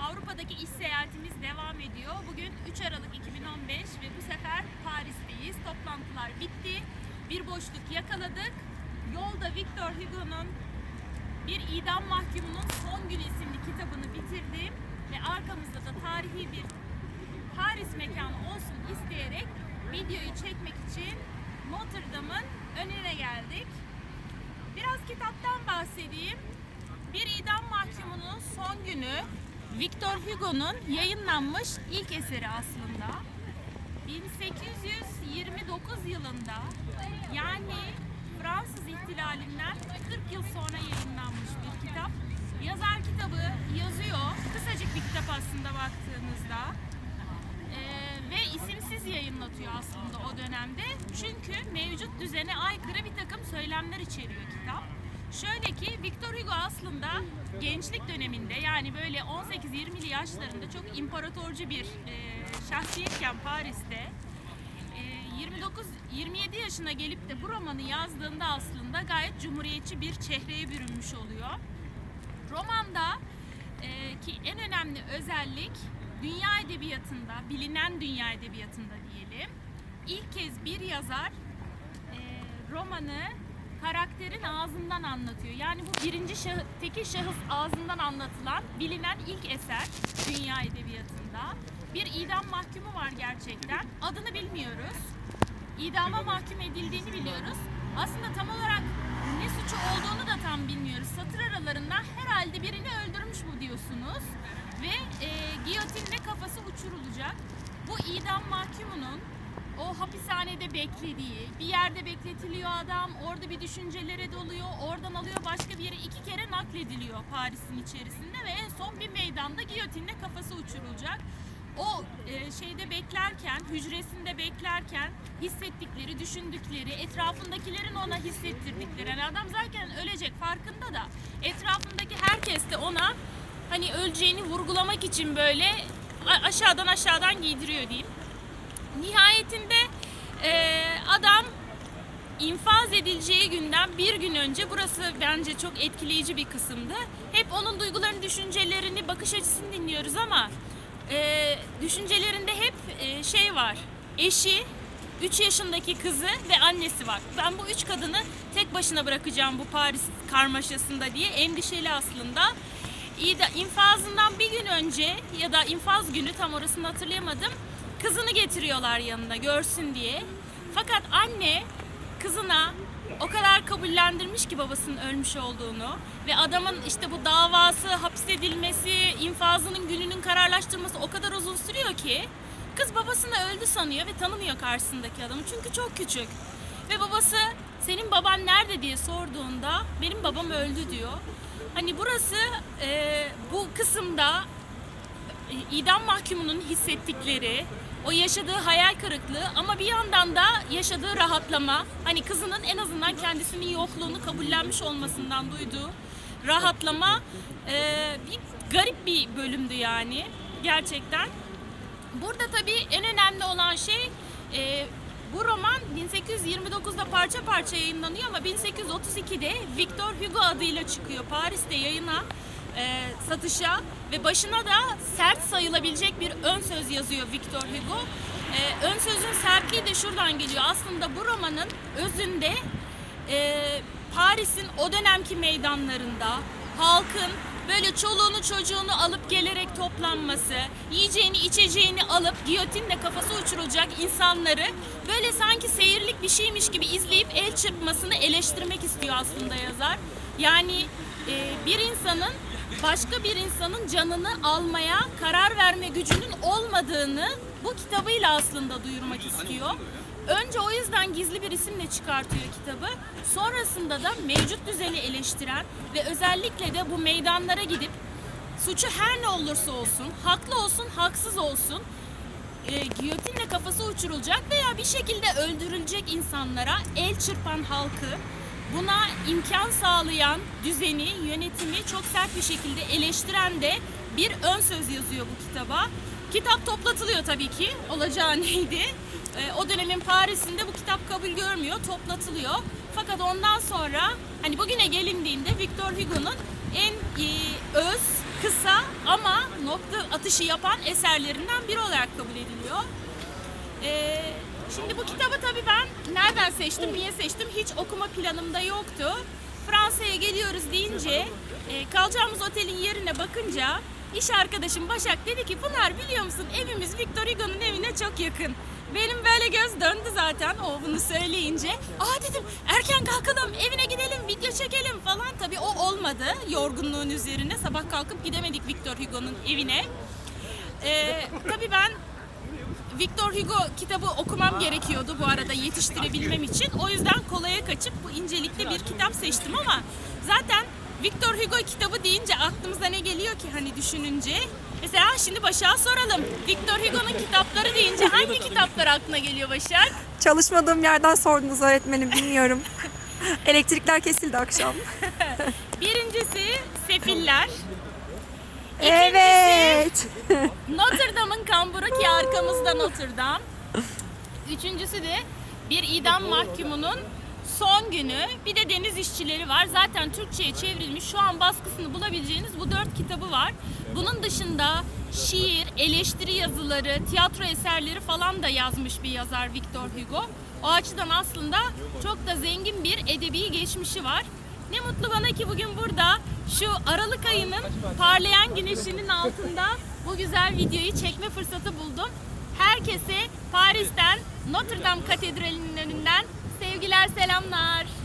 Avrupa'daki iş seyahatimiz devam ediyor. Bugün 3 Aralık 2015 ve bu sefer Paris'teyiz. Toplantılar bitti. Bir boşluk yakaladık. Yolda Victor Hugo'nun Bir İdam Mahkumunun Son Günü isimli kitabını bitirdim. Ve arkamızda da tarihi bir Paris mekanı olsun isteyerek videoyu çekmek için Notre Dame'ın önüne geldik. Biraz kitaptan bahsedeyim. Bir idam mahkumunun son günü Victor Hugo'nun yayınlanmış ilk eseri aslında. 1829 yılında yani Fransız ihtilalinden 40 yıl sonra yayınlanmış bir kitap. Yazar kitabı yazıyor. Kısacık bir kitap aslında baktığınızda. Ee, ve isimsiz yayınlatıyor aslında o dönemde. Çünkü mevcut düzene aykırı bir takım söylemler içeriyor kitap. Şöyle ki Victor Hugo aslında gençlik döneminde yani böyle 18-20'li yaşlarında çok imparatorcu bir e, şahsiyetken Paris'te e, 29 27 yaşına gelip de bu romanı yazdığında aslında gayet cumhuriyetçi bir çehreye bürünmüş oluyor. Romanda e, ki en önemli özellik dünya edebiyatında, bilinen dünya edebiyatında diyelim, ilk kez bir yazar e, romanı karakterin ağzından anlatıyor. Yani bu birinci şahı- tekil şahıs ağzından anlatılan bilinen ilk eser dünya edebiyatında. Bir idam mahkumu var gerçekten. Adını bilmiyoruz. İdama mahkum edildiğini biliyoruz. Aslında tam olarak ne suçu olduğunu da tam bilmiyoruz. Satır aralarında herhalde birini öldürmüş bu diyorsunuz. Ve e, giyotinle kafası uçurulacak. Bu idam mahkumunun hapishanede beklediği, bir yerde bekletiliyor adam, orada bir düşüncelere doluyor, oradan alıyor başka bir yere iki kere naklediliyor Paris'in içerisinde ve en son bir meydanda giyotinle kafası uçurulacak. O e, şeyde beklerken, hücresinde beklerken hissettikleri, düşündükleri, etrafındakilerin ona hissettirdikleri. Yani adam zaten ölecek farkında da etrafındaki herkes de ona hani öleceğini vurgulamak için böyle aşağıdan aşağıdan giydiriyor diyeyim. Nihayetinde e, adam infaz edileceği günden bir gün önce burası bence çok etkileyici bir kısımdı. Hep onun duygularını, düşüncelerini, bakış açısını dinliyoruz ama e, düşüncelerinde hep e, şey var. Eşi, 3 yaşındaki kızı ve annesi var. Ben bu üç kadını tek başına bırakacağım bu Paris karmaşasında diye endişeli aslında. İyi de infazından bir gün önce ya da infaz günü tam orasını hatırlayamadım. Kızını getiriyorlar yanına görsün diye. Fakat anne kızına o kadar kabullendirmiş ki babasının ölmüş olduğunu ve adamın işte bu davası, hapsedilmesi, infazının gününün kararlaştırması o kadar uzun sürüyor ki kız babasını öldü sanıyor ve tanımıyor karşısındaki adamı çünkü çok küçük. Ve babası senin baban nerede diye sorduğunda benim babam öldü diyor. Hani burası e, bu kısımda idam mahkumunun hissettikleri, o yaşadığı hayal kırıklığı ama bir yandan da yaşadığı rahatlama, hani kızının en azından kendisinin yokluğunu kabullenmiş olmasından duyduğu rahatlama e, bir garip bir bölümdü yani gerçekten. Burada tabii en önemli olan şey e, bu roman 1829'da parça parça yayınlanıyor ama 1832'de Victor Hugo adıyla çıkıyor Paris'te yayına satışa ve başına da sert sayılabilecek bir ön söz yazıyor Victor Hugo. E, ön sözün sertliği de şuradan geliyor. Aslında bu romanın özünde e, Paris'in o dönemki meydanlarında halkın böyle çoluğunu çocuğunu alıp gelerek toplanması, yiyeceğini içeceğini alıp giyotinle kafası uçurulacak insanları böyle sanki seyirlik bir şeymiş gibi izleyip el çırpmasını eleştirmek istiyor aslında yazar. Yani e, bir insanın başka bir insanın canını almaya karar verme gücünün olmadığını bu kitabıyla aslında duyurmak istiyor. Önce o yüzden gizli bir isimle çıkartıyor kitabı. Sonrasında da mevcut düzeni eleştiren ve özellikle de bu meydanlara gidip suçu her ne olursa olsun, haklı olsun, haksız olsun, e, giyotinle kafası uçurulacak veya bir şekilde öldürülecek insanlara el çırpan halkı, buna imkan sağlayan düzeni, yönetimi çok sert bir şekilde eleştiren de bir ön söz yazıyor bu kitaba. Kitap toplatılıyor tabii ki. Olacağı neydi? E, o dönemin Paris'inde bu kitap kabul görmüyor, toplatılıyor. Fakat ondan sonra hani bugüne gelindiğinde Victor Hugo'nun en öz, kısa ama nokta atışı yapan eserlerinden biri olarak kabul ediliyor. Ee, şimdi bu kitabı tabii ben nereden seçtim, niye seçtim hiç okuma planımda yoktu. Fransa'ya geliyoruz deyince e, kalacağımız otelin yerine bakınca iş arkadaşım Başak dedi ki Pınar biliyor musun evimiz Victor Hugo'nun evine çok yakın. Benim böyle göz döndü zaten o bunu söyleyince. Aa dedim erken kalkalım evine gidelim video çekelim falan. Tabii o olmadı yorgunluğun üzerine sabah kalkıp gidemedik Victor Hugo'nun evine. Ee, tabii ben Victor Hugo kitabı okumam gerekiyordu bu arada yetiştirebilmem için. O yüzden kolaya kaçıp bu incelikli bir kitap seçtim ama zaten Victor Hugo kitabı deyince aklımıza ne geliyor ki hani düşününce? Mesela şimdi Başak'a soralım. Victor Hugo'nun kitapları deyince hangi kitaplar aklına geliyor Başak? Çalışmadığım yerden sordunuz öğretmenim bilmiyorum. Elektrikler kesildi akşam. Birincisi Sefiller. Evet. Notre Dame'ın kamburu ki arkamızda Notre Dame. Üçüncüsü de bir idam mahkumunun son günü. Bir de deniz işçileri var. Zaten Türkçe'ye çevrilmiş. Şu an baskısını bulabileceğiniz bu dört kitabı var. Bunun dışında şiir, eleştiri yazıları, tiyatro eserleri falan da yazmış bir yazar Victor Hugo. O açıdan aslında çok da zengin bir edebi geçmişi var. Ne mutlu bana ki bugün burada şu Aralık ayının parlayan güneşinin altında bu güzel videoyu çekme fırsatı buldum. Herkese Paris'ten Notre Dame Katedrali'nin önünden sevgiler selamlar.